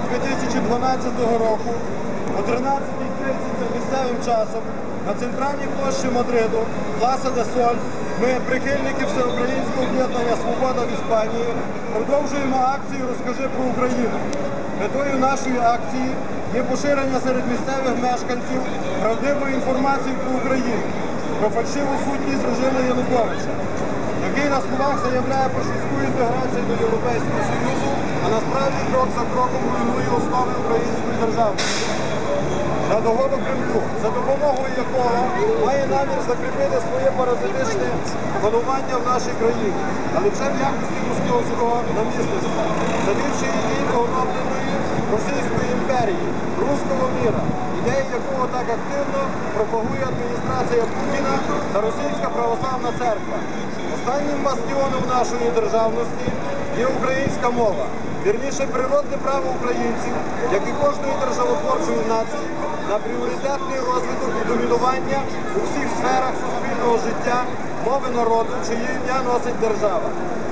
2012 року о 13.30 за місцевим часом на центральній площі Мадриду, Пласа де Соль, ми, прихильники Всеукраїнського об'єднання Свобода в Іспанії, продовжуємо акцію Розкажи про Україну. Метою нашої акції є поширення серед місцевих мешканців правдивої інформації про Україну, про фальшиву сутність режиму Януковича, який на словах заявляє про швидку інтеграцію до Європейського Союзу, крок за кроком руйнує основи української державності. На догоду Кремлю, за допомогою якого має намір закріпити своє паразитичне панування в нашій країні, але вже в якості московського намісництва, завівши її до оновленої Російської імперії, руського міра, ідеї якого так активно пропагує адміністрація Путіна та Російська православна церква. Останнім бастіоном нашої державності є українська мова. Вірніше, природне право українців, як і кожної державотворчої нації, на пріоритетний розвиток і домінування у всіх сферах суспільного життя мови народу, чиї ім'я носить держава.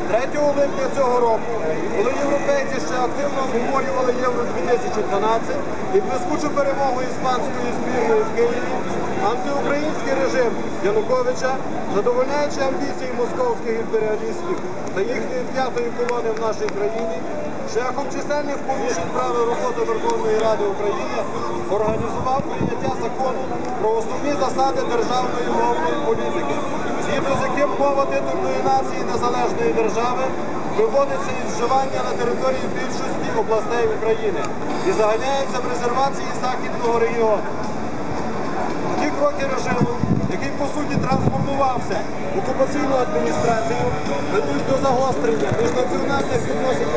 3 липня цього року, коли європейці ще активно обговорювали Євро 2012 і блискучу перемогу іспанської збірної в Києві, антиукраїнський режим Януковича, задовольняючи амбіції московських імперіалістів та їхньої п'ятої колони в нашій країні, шляхом чисельних порушень правил роботи Верховної Ради України організував прийняття закону про основні засади державної мовної політики, згідно з яким мова титульної нації незалежної держави виводиться із вживання на території більшості областей України і заганяється в резервації Західного регіону. Ті кроки режиму, який по суті трансформувався? В окупаційну адміністрацію, ведуть до загострення міжнаціональних відносин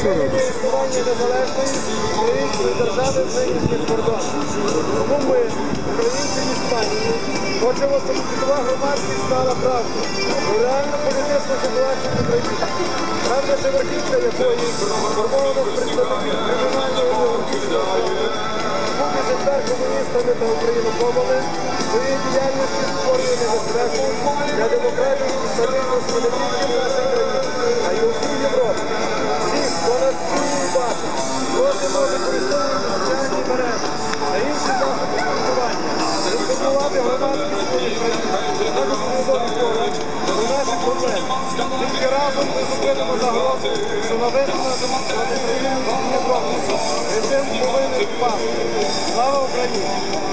і припинення існування незалежної української держави в нинішніх кордонах. Тому ми, українці в Іспанії, хочемо, щоб світова громадськість знала правду реальну політичну ситуацію в Україні. Правда, що верхівка якої сформована з представників кримінальної тепер комуністами та україномовами своєю діяльністю створює небезпеку для демократії і стабільності не тільки в нашій країні, а й у всій Європі. Чує і бачить, кожен може соціальні мережі та інші засоби спілкування. Тільки разом ми зупинимо загрозу, що повинен впасти. Слава Україні!